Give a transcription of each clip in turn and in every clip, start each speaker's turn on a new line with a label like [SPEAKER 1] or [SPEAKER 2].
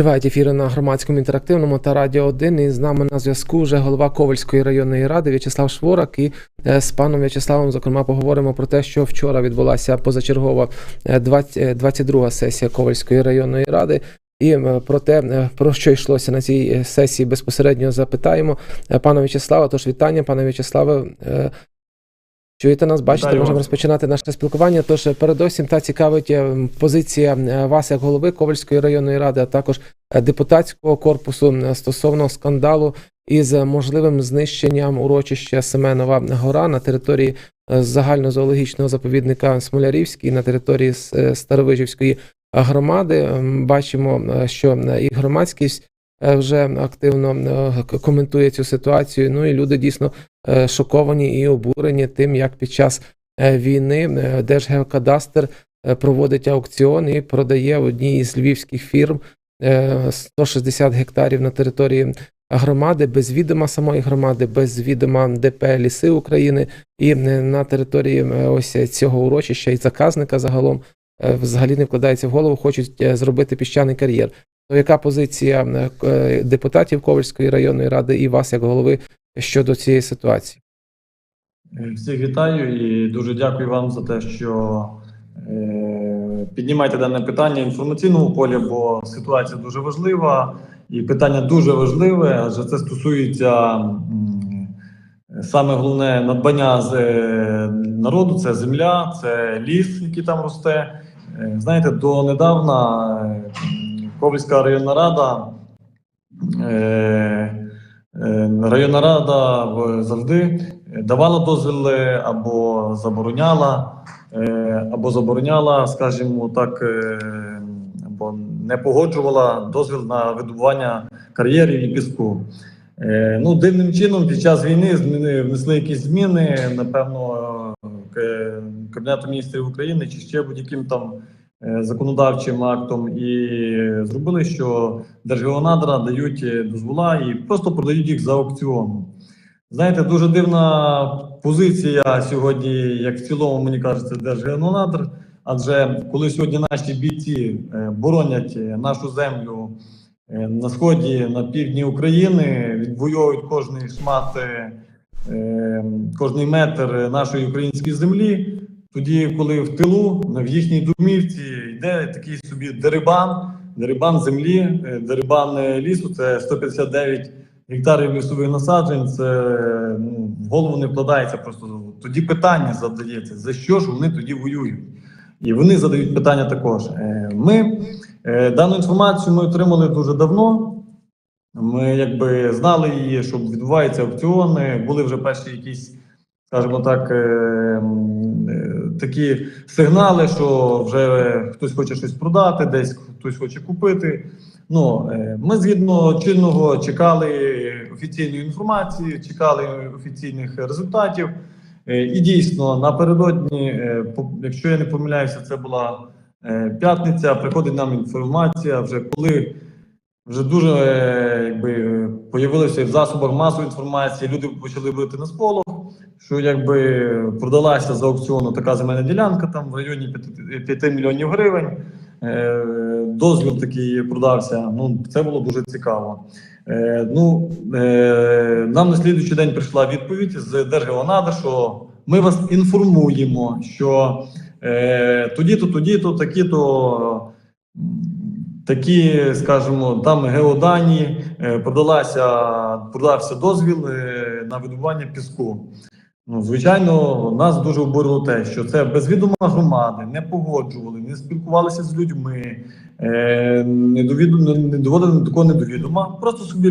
[SPEAKER 1] Тривають ефіри на громадському інтерактивному та радіо 1. І з нами на зв'язку вже голова Ковальської районної ради В'ячеслав Шворак. І е, з паном В'ячеславом, зокрема, поговоримо про те, що вчора відбулася позачергова е, 20 е, 22 сесія Ковальської районної ради. І е, про те, е, про що йшлося на цій е, сесії, безпосередньо запитаємо Е, пана В'ячеслава. Тож вітання, пане В'ячеславе. Чуєте нас, бачите, можемо
[SPEAKER 2] вас.
[SPEAKER 1] розпочинати наше спілкування. Тож е, передусім та цікавить е, позиція е, вас як голови Ковальської районної ради, а також депутатського корпусу стосовно скандалу із можливим знищенням урочища Семенова гора на території загальнозоологічного заповідника Смолярівський на території Старовижівської громади. Бачимо, що і громадськість вже активно е, коментує цю ситуацію. Ну і люди дійсно е, шоковані і обурені тим, як під час е, війни е, Держгеокадастр е, проводить аукціон і продає в одній із львівських фірм е, 160 гектарів на території громади без відома самої громади, без відома ДП Ліси України і е, на території е, ось цього урочища і заказника загалом е, взагалі не вкладається в голову, хочуть е, зробити піщаний кар'єр. Яка позиція е, е, депутатів Ковальської районної ради і вас як голови щодо цієї ситуації?
[SPEAKER 2] Всіх вітаю і дуже дякую вам за те, що е, піднімаєте дане питання в інформаційному полі, бо ситуація дуже важлива і питання дуже важливе, адже це стосується саме головне надбання з е, народу це земля, це ліс, який там росте. Е, Знаєте, донедавна е, Ковальська районна рада. Е, е, Районна рада завжди давала дозвіли або забороняла, е, або забороняла, скажімо так, або не погоджувала дозвіл на видобування кар'єрів і піску. Ну, дивним чином під час війни зміни внесли якісь зміни, напевно, Кабінету міністрів України чи ще будь-яким там законодавчим актом, і зробили, що Держгеонадра дають е, дозвола і просто продають їх за аукціоном. Знаєте, дуже дивна позиція сьогодні, як в цілому, мені кажеться, Держгеонадр. Адже коли сьогодні наші бійці е, боронять е, нашу землю е, на сході, на півдні України, відвоюють кожний шмат, е, е, кожний метр нашої української землі. Тоді, коли в тилу, в їхній домівці йде такий собі дерибан, дерибан землі, е, дерибан е, лісу, це 159 гектарів лісових насаджень. Це ну, в голову не вкладається. Просто тоді питання задається: за що ж вони тоді воюють? І вони задають питання також. Е, Ми дану інформацію ми отримали дуже давно. Ми якби знали її, що відбуваються аукціони, були вже перші якісь, скажімо так, такі сигнали, що вже хтось хоче щось продати, десь хтось хоче купити. Ну, е, ми згідно чинного чекали офіційної інформації, чекали офіційних результатів. Е, І дійсно напередодні, е, якщо я не помиляюся, це була п'ятниця. Приходить нам інформація, вже коли вже дуже якби появилося в засобах масової інформації. Люди почали бити на сполох, що якби продалася за аукціону така земельна ділянка там в районі 5, 5 мільйонів гривень. Е, Дозвіл такий продався. Ну це було дуже цікаво. Е, Ну е, нам на слідуючий день прийшла відповідь з Держгеонада, що ми вас інформуємо, що е, тоді-то, тоді-то, такі-то. Такі, скажімо, там геодані е, продалася, продався дозвіл е, на видобування піску. Ну, звичайно, нас дуже обурило те, що це безвідома громади, не погоджували, не спілкувалися з людьми, е, не, довіду, не, доводили до такого недовідома. Просто собі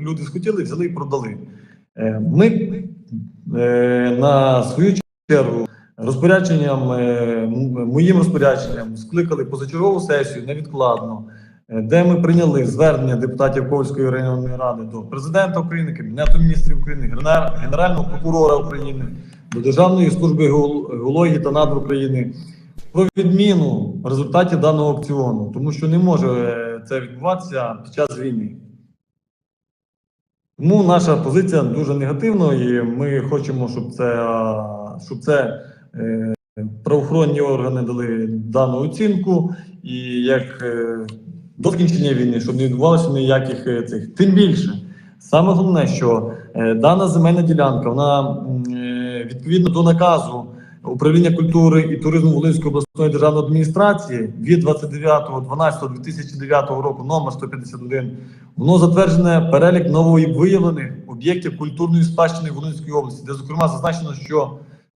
[SPEAKER 2] люди, схотіли, взяли і продали. Е, ми е, на свою чергу розпорядженням, е, моїм розпорядженням скликали позачергову сесію невідкладно, де ми прийняли звернення депутатів Ковальської районної ради до президента України, Кабінету міністрів України, Генерального прокурора України, до Державної служби геології та надр України про відміну результатів даного аукціону, тому що не може е, це відбуватися під час війни. Тому наша позиція дуже негативна, і ми хочемо, щоб це, щоб це е, правоохоронні органи дали дану оцінку. І як е, до закінчення війни, щоб не відбувалося ніяких е, цих. Тим більше, саме головне, що е, дана земельна ділянка, вона е, відповідно до наказу управління культури і туризму Волинської обласної державної адміністрації від 29.12.2009 року номер 151, воно затверджене перелік нововиявлених об'єктів культурної спадщини Волинської області, де зокрема зазначено, що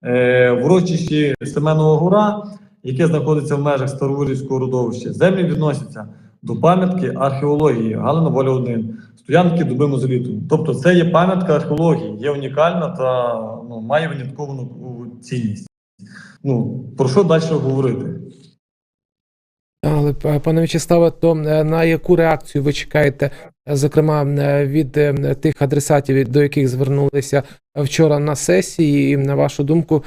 [SPEAKER 2] е, в урочищі Семенова гора, яке знаходиться в межах Старовирівського родовища, землі відносяться до пам'ятки археології Галина Воля 1, стоянки дуби мозоліту. Тобто це є пам'ятка археології, є унікальна та ну, має виняткову цінність. Ну, про що далі говорити?
[SPEAKER 1] Але пане В'ячеславе, то е, на яку реакцію ви чекаєте, е, зокрема е, від тих адресатів, до яких звернулися вчора на сесії, і на вашу думку,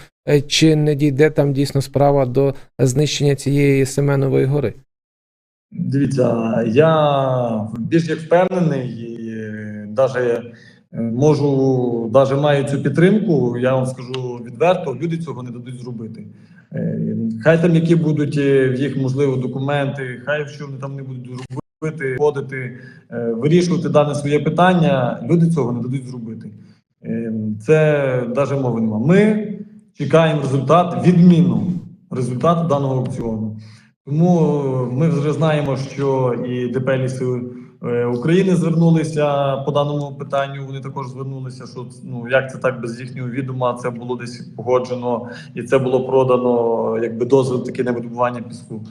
[SPEAKER 1] чи не дійде там дійсно справа до знищення цієї Семенової гори?
[SPEAKER 2] Дивіться, я більш як впевнений, і навіть можу, навіть маю цю підтримку, я вам скажу відверто, люди цього не дадуть зробити. Е, Хай там які будуть е, в їх можливо документи, хай що вони там не будуть робити, ходити, е, вирішувати дане своє питання, люди цього не дадуть зробити. Е, Це навіть мови нема. Ми чекаємо результат, відміну результату даного аукціону. Тому ми вже знаємо, що і ДП «Ліси е, України звернулися по даному питанню. Вони також звернулися, що ну як це так без їхнього відома, це було десь погоджено і це було продано, якби дозвіл таки на видобування піску.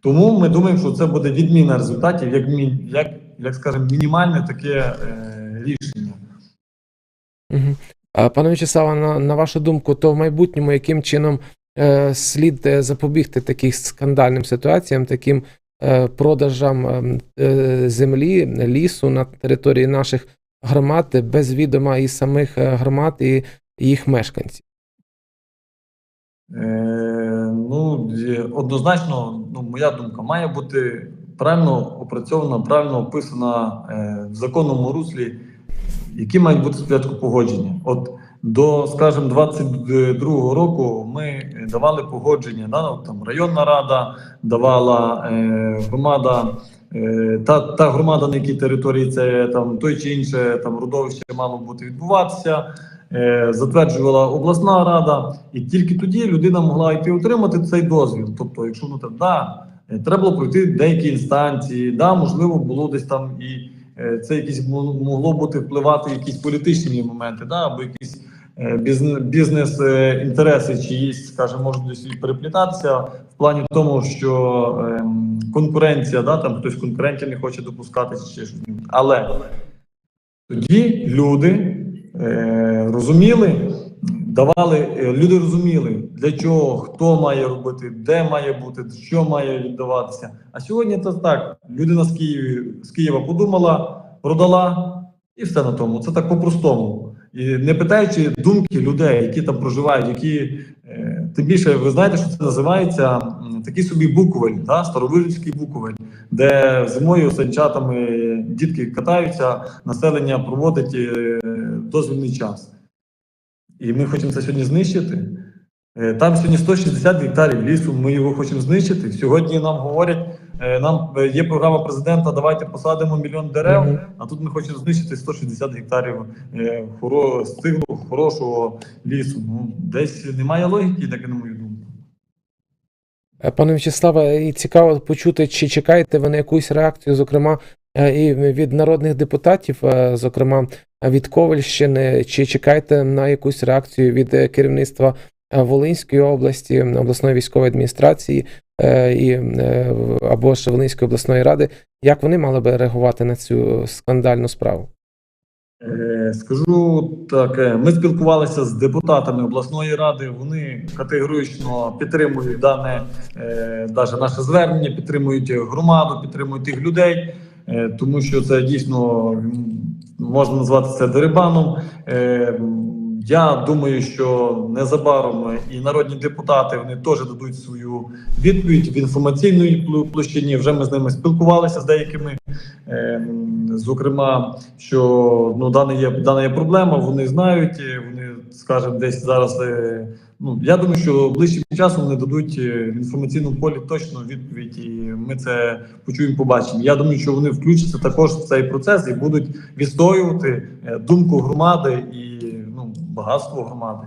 [SPEAKER 2] Тому ми думаємо, що це буде відміна результатів, як як, як скажемо, мінімальне таке е, рішення.
[SPEAKER 1] Пане В'ячеславе, на, на вашу думку, то в майбутньому яким чином е, слід е, запобігти таким скандальним ситуаціям, таким е, продажам ем, е, землі, лісу на території наших громад без відома і самих е, громад і їх мешканців?
[SPEAKER 2] Е, ну, однозначно, ну, моя думка має бути правильно опрацьована, правильно описана е, в законному руслі, які мають бути спочатку погодження. От до, скажімо, 22-го року ми давали погодження, да, там районна рада давала е, громада. е, Та, та громада, на якій території це там той чи інше там родовище мало бути відбуватися, е, затверджувала обласна рада, і тільки тоді людина могла йти отримати цей дозвіл. Тобто, якщо ну там да, е, треба було пройти деякі інстанції, да, можливо, було десь там і е, це якісь мо- могло бути впливати якісь політичні моменти, да, або якісь е, бізнес, бізнес е, чиїсь, скажімо, можуть досі переплітатися в плані тому, що ем, конкуренція, да, там хтось конкурентів не хоче допускати чи щось. Але тоді люди е, розуміли, давали, е, люди розуміли, для чого, хто має робити, де має бути, що має віддаватися. А сьогодні це так: людина з Києва, з Києва подумала, продала, і все на тому. Це так по-простому. І не питаючи думки людей, які там проживають, які е, тим більше ви знаєте, що це називається такий собі буковель, да, старовижівський буковель, де зимою санчатами дітки катаються, населення проводить е, дозвільний час. І ми хочемо це сьогодні знищити. Е, Там сьогодні 160 гектарів лісу, ми його хочемо знищити. Сьогодні нам говорять, е, нам е, є програма президента, давайте посадимо мільйон дерев,
[SPEAKER 1] Мгм.
[SPEAKER 2] а тут ми хочемо знищити 160 гектарів хоро, стиглого, хорошого лісу. Ну, десь немає логіки, так на мою думку.
[SPEAKER 1] Пане В'ячеславе, і цікаво почути, чи чекаєте ви на якусь реакцію, зокрема, і від народних депутатів, зокрема від Ковальщини, чи чекаєте на якусь реакцію від е, керівництва е, Волинської області, обласної військової адміністрації е, і, або ж Волинської обласної ради, як вони мали би реагувати на цю скандальну справу?
[SPEAKER 2] Скажу так, ми спілкувалися з депутатами обласної ради. Вони категорично підтримують дане даже наше звернення, підтримують громаду, підтримують тих людей, тому що це дійсно можна назвати це дерибаном. Е, Я думаю, що незабаром і народні депутати вони теж дадуть свою відповідь в інформаційній площині. Вже ми з ними спілкувалися з деякими. Е, Зокрема, що ну дана є дана є проблема. Вони знають, вони скажімо, десь зараз е, ну я думаю, що ближчим часом вони дадуть е, в інформаційному полі точно відповідь, і ми це почуємо, побачимо. Я думаю, що вони включаться також в цей процес і будуть відстоювати е, думку громади і ну багатство громади.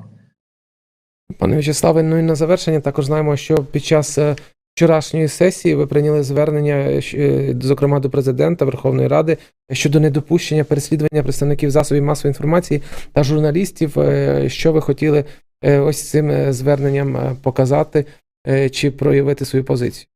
[SPEAKER 1] Пане В'ячеславе, ну і на завершення також знаємо, що під час е, вчорашньої сесії ви прийняли звернення, е, е, зокрема до президента Верховної Ради, щодо недопущення переслідування представників засобів масової інформації та журналістів. Е, Що ви хотіли е, ось цим е, зверненням е, показати е, чи проявити свою позицію?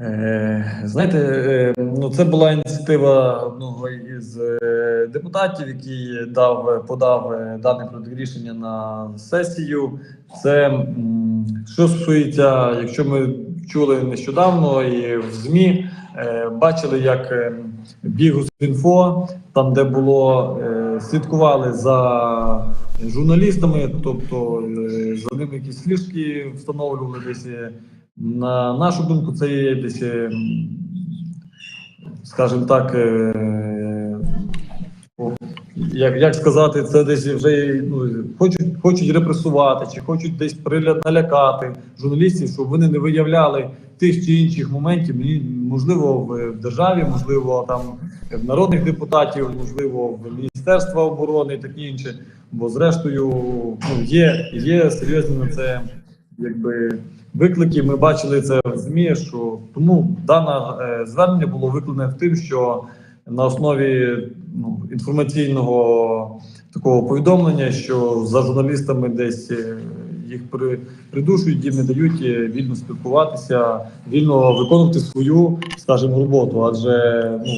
[SPEAKER 2] Е, Знаєте, е, ну це була ініціатива одного із е, депутатів, який дав подав е, дане рішення на сесію. Це що стосується, якщо ми чули нещодавно і в ЗМІ, е, бачили, як е, Бігус.Інфо, там де було е, слідкували за журналістами, тобто е, за ними якісь флішки встановлювали десь. е, на нашу думку, це є десь, е, скажімо так, як, як сказати, це десь вже ну, хочуть, хочуть репресувати, чи хочуть десь налякати журналістів, щоб вони не виявляли тих чи інших моментів, можливо, в державі, можливо, там в народних депутатів, можливо, в Міністерства оборони і таке інше. Бо зрештою ну, є, є серйозні на це якби виклики. Ми бачили це в ЗМІ, що тому дане е, звернення було викладене в тим, що на основі ну, інформаційного такого повідомлення, що за журналістами десь е, їх при, придушують, їм не дають е, вільно спілкуватися, вільно виконувати свою, скажімо, роботу. Адже ну,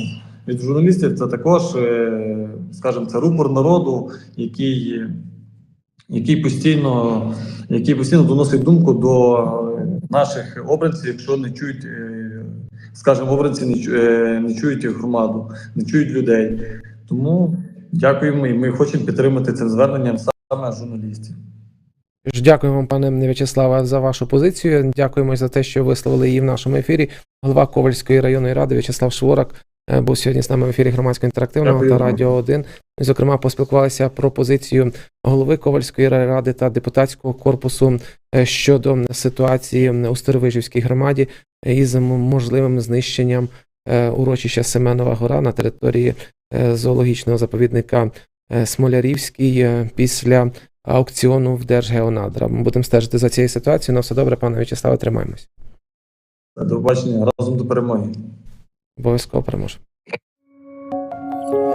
[SPEAKER 2] від журналістів це також, е, скажімо, це рупор народу, який, який постійно який постійно доносить думку до наших обранців, якщо не чують, е, скажімо, обранці не, е, не чують громаду, не чують людей. Тому дякуємо і ми хочемо підтримати цим зверненням саме журналістів.
[SPEAKER 1] Вам, пане В'ячеславе, за вашу позицію. Дякуємо за те, що висловили її в нашому ефірі. Голова Ковальської районної ради В'ячеслав Шворак був сьогодні з нами в ефірі громадського інтерактивного та. Радіо 1. Зокрема, поспілкувалися про позицію голови Ковальської ради та депутатського корпусу е, щодо ситуації у Старовижівській громаді із можливим знищенням е, урочища Семенова гора на території е, зоологічного заповідника е, Смолярівський е, після аукціону в Держгеонадра. Ми будемо стежити за цією ситуацією. На все добре, пане В'ячеславе, тримаємось.
[SPEAKER 2] До побачення разом до перемоги.
[SPEAKER 1] Обов'язково переможемо.